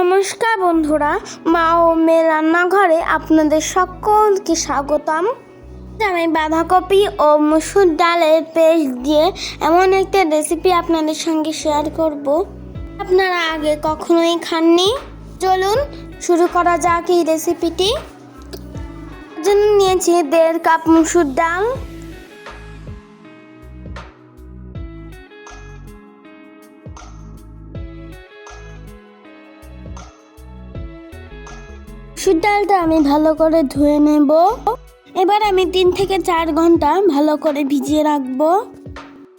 নমস্কার বন্ধুরা, মা ও মেয়ে রান্নাঘরে আপনাদের সকলকে স্বাগতম। আমি বাঁধাকপি ও মুসুর ডালের পেস্ট দিয়ে এমন একটা রেসিপি আপনাদের সঙ্গে শেয়ার করব। আপনারা আগে কখনোই খাননি? চলুন শুরু করা যাক এই রেসিপিটি জন্য নিয়েছি দেড় কাপ মুসুর ডাল। মুসুর ডালটা আমি ভালো করে ধুয়ে নেব। এবার আমি তিন থেকে চার ঘণ্টা ভালো করে ভিজিয়ে রাখব।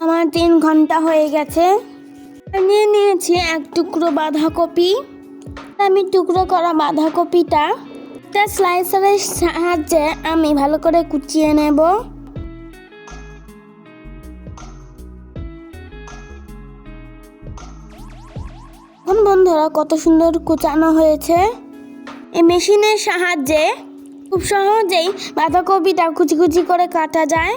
আমার তিন ঘণ্টা হয়ে গেছে। নিয়ে নিয়েছি এক টুকরো বাঁধাকপি। আমি টুকরো করা বাঁধাকপিটা একটা স্লাইসারের সাহায্যে আমি ভালো করে কুচিয়ে নেব। বন্ধুরা, কত সুন্দর কুচানো হয়েছে। এই মেশিনের সাহায্যে খুব সহজেই বাঁধাকপিটা কুচি কুচি করে কাটা যায়।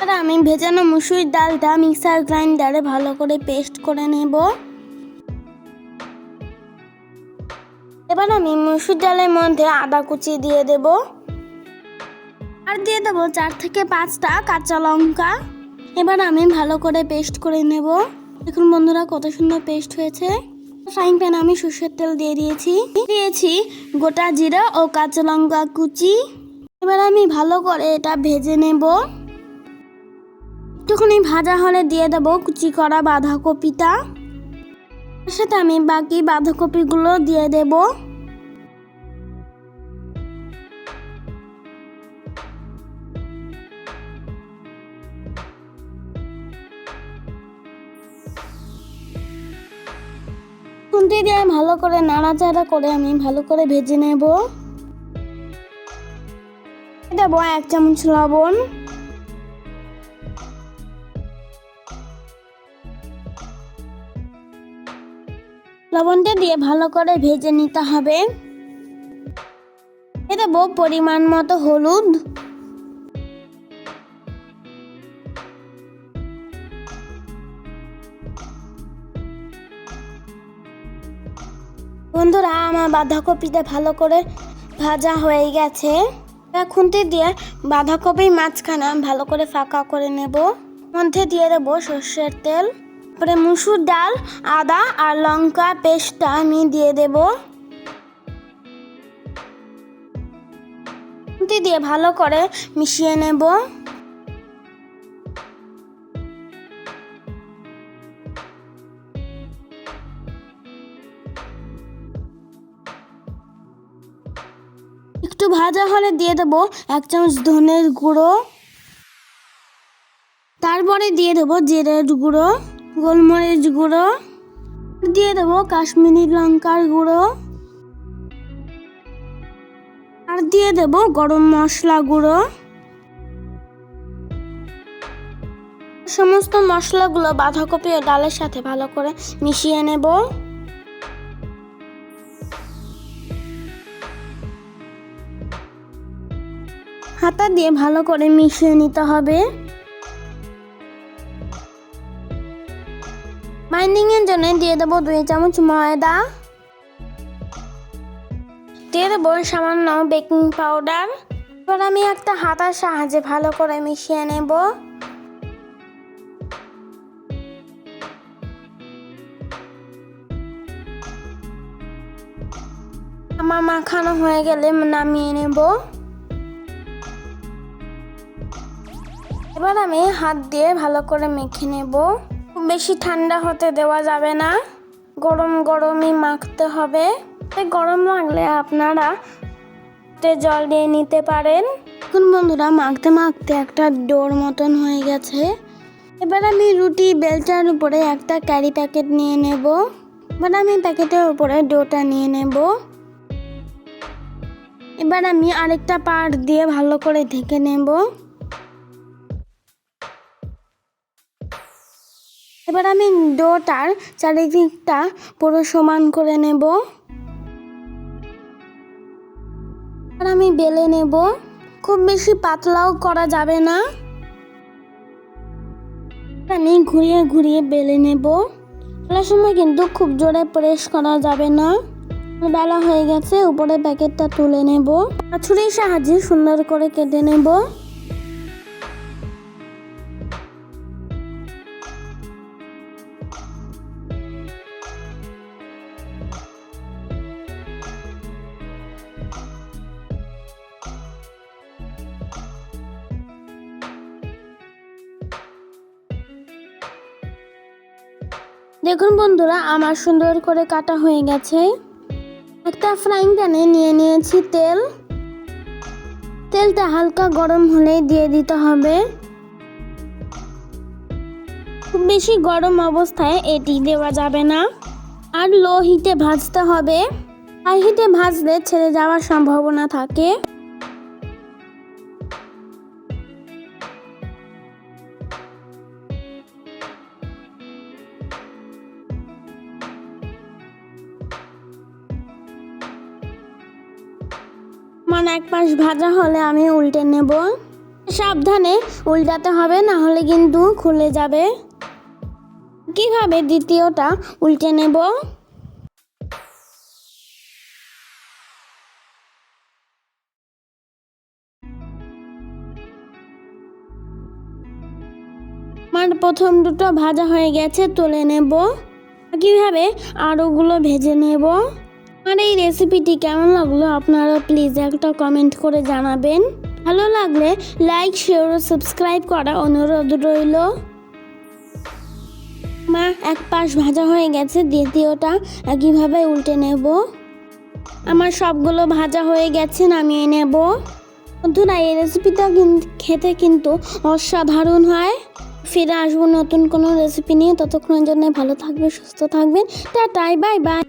আর আমি ভেজানো মুসুর ডালটা মিক্সার গ্রাইন্ডারে ভালো করে পেস্ট করে নেব। এবার আমি মুসুর ডালের মধ্যে আদা কুচি দিয়ে দেব। আর দিয়ে দেবো চার থেকে পাঁচটা কাঁচা লঙ্কা। এবার আমি ভালো করে পেস্ট করে নেব। দেখুন বন্ধুরা কত সুন্দর পেস্ট হয়েছে। ফ্রাইং প্যান আমি সর্ষের তেল দিয়ে দিয়েছি। দিয়েছি গোটা জিরা ও কাঁচা লঙ্কা কুচি। এবার আমি ভালো করে এটা ভেজে নেব। একটুখানি ভাজা হলে দিয়ে দেবো কুচি করা বাঁধাকপিটা। সাথে আমি বাকি বাঁধাকপিগুলো দিয়ে দেব। খুন্তি দিয়ে ভালো করে নাড়াচাড়া করে আমি ভালো করে ভেজে নেব। দেবো এক চামচ লবণ। লবণটা দিয়ে ভালো করে ভেজে নিতে হবে। এ দেবো পরিমাণ মতো হলুদ। বন্ধুরা, আমার বাঁধাকপিটা ভালো করে ভাজা হয়ে গেছে। খুন্তি দিয়ে বাঁধাকপি মাঝখানে ভালো করে ফাঁকা করে নেব। মধ্যে দিয়ে দেবো সর্ষের তেল। তারপরে মুসুর ডাল, আদা আর লঙ্কা পেস্টটা আমি দিয়ে দেব। দিয়ে ভালো করে মিশিয়ে নেব। ভাজা হলে দিয়ে দেবো এক চামচ ধনের গুঁড়ো। তারপরে দিয়ে দেবো জিরের গুঁড়ো, গোলমরিচ গুঁড়ো। দিয়ে দেবো কাশ্মীরি লঙ্কার গুঁড়ো। আর দিয়ে দেবো গরম মশলা গুঁড়ো। সমস্ত মশলাগুলো বাঁধাকপি ও ডালের সাথে ভালো করে মিশিয়ে নেব। হাতা দিয়ে ভালো করে মিশিয়ে নিতে হবে। বাইন্ডিং এর জন্য দিয়ে দেবো দুই চামচ ময়দা। দিয়ে দেবো সামান্য বেকিং পাউডার এবার আমি একটা হাতার সাহায্যে ভালো করে মিশিয়ে নেব। আমার মাখানো হয়ে গেলে নামিয়ে নেব। এবার আমি হাত দিয়ে ভালো করে মেখে নেব। বেশি ঠান্ডা হতে দেওয়া যাবে না। গরম গরমই মাখতে হবে। গরম লাগলে আপনারা জল দিয়ে নিতে পারেন। এখন বন্ধুরা, মাখতে মাখতে একটা ডোর মতন হয়ে গেছে। এবার আমি রুটি বেলটার উপরে একটা ক্যারি প্যাকেট নিয়ে নেব। এবার আমি প্যাকেটের উপরে ডোটা নিয়ে নেব। এবার আমি আরেকটা পার্ট দিয়ে ভালো করে ঢেকে নেব। এবার আমি ডোটার চারিদিকটা পুরো সমান করে নেব। আর আমি বেলে নেব। খুব বেশি পাতলাও করা যাবে না। আমি ঘুরিয়ে ঘুরিয়ে বেলে নেব। বেলার সময় কিন্তু খুব জোরে প্রেস করা যাবে না। বেলা হয়ে গেছে উপরে প্যাকেটটা তুলে নেব। ছুরির সাহায্যে সুন্দর করে কেটে নেব। দেখুন বন্ধুরা, আমার সুন্দর করে কাটা হয়ে গেছে। একটা ফ্রাইং প্যানে নিয়ে নিয়েছি তেল। তেলটা হালকা গরম হলেই দিয়ে দিতে হবে। খুব বেশি গরম অবস্থায় এটি দেওয়া যাবে না। আর লো হিটে ভাজতে হবে। হাই হিটে ভাজলে ছেড়ে যাওয়ার সম্ভাবনা থাকে। মানে এক পাশ ভাজা হলে আমি উল্টে নেব। সাবধানে উল্টাতে হবে, না হলে কিন্তু খুলে যাবে। কীভাবে দ্বিতীয়টা উল্টে নেব? আমার প্রথম দুটো ভাজা হয়ে গেছে, তুলে নেব। কীভাবে আরোগুলো ভেজে নেব? আমার এই রেসিপিটি কেমন লাগল আপনারা প্লিজ একটা কমেন্ট করে জানাবেন। ভালো লাগলে লাইক শেয়ার ও সাবস্ক্রাইব করা অনুরোধ রইল। মা, এক পাশ ভাজা হয়ে গেছে, দ্বিতীয়টা একইভাবে উল্টে নেব। আমার সবগুলো ভাজা হয়ে গেছে, নামিয়ে নেব। বন্ধুরা, এই রেসিপিটা খেতে কিন্তু অসাধারণ হয়। ফিরে আসব নতুন কোনো রেসিপি নিয়ে। ততক্ষণের জন্য ভালো থাকবে সুস্থ থাকবেন। টাটাই বাই বাই